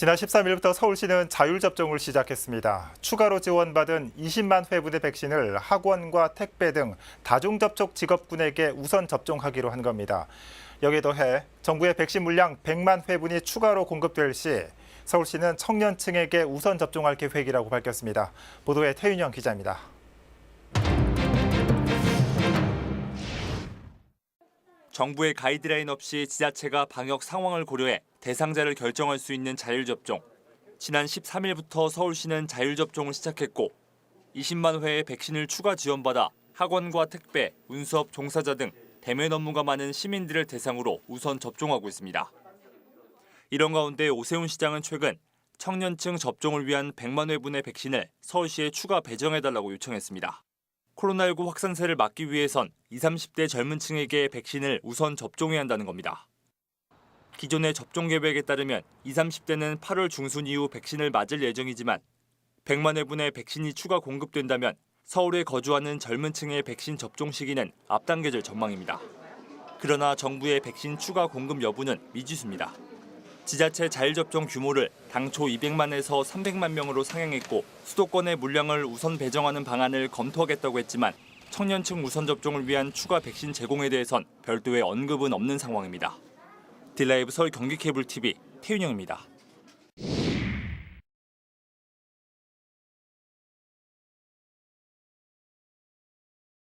지난 13일부터 서울시는 자율 접종을 시작했습니다. 추가로 지원받은 20만 회분의 백신을 학원과 택배 등 다중 접촉 직업군에게 우선 접종하기로 한 겁니다. 여기에 더해 정부의 백신 물량 100만 회분이 추가로 공급될 시 서울시는 청년층에게 우선 접종할 계획이라고 밝혔습니다. 보도에 태윤영 기자입니다. 정부의 가이드라인 없이 지자체가 방역 상황을 고려해 대상자를 결정할 수 있는 자율접종. 지난 13일부터 서울시는 자율접종을 시작했고 20만 회의 백신을 추가 지원받아 학원과 택배, 운수업 종사자 등 대면 업무가 많은 시민들을 대상으로 우선 접종하고 있습니다. 이런 가운데 오세훈 시장은 최근 청년층 접종을 위한 100만 회분의 백신을 서울시에 추가 배정해달라고 요청했습니다. 코로나19 확산세를 막기 위해선 20, 30대 젊은 층에게 백신을 우선 접종해야 한다는 겁니다. 기존의 접종 계획에 따르면 20, 30대는 8월 중순 이후 백신을 맞을 예정이지만 100만 회분의 백신이 추가 공급된다면 서울에 거주하는 젊은 층의 백신 접종 시기는 앞당겨질 전망입니다. 그러나 정부의 백신 추가 공급 여부는 미지수입니다. 지자체 자율접종 규모를 당초 200만에서 300만 명으로 상향했고 수도권의 물량을 우선 배정하는 방안을 검토하겠다고 했지만 청년층 우선 접종을 위한 추가 백신 제공에 대해선 별도의 언급은 없는 상황입니다. 딜라이브 서울 경기 케이블 TV 태윤영입니다.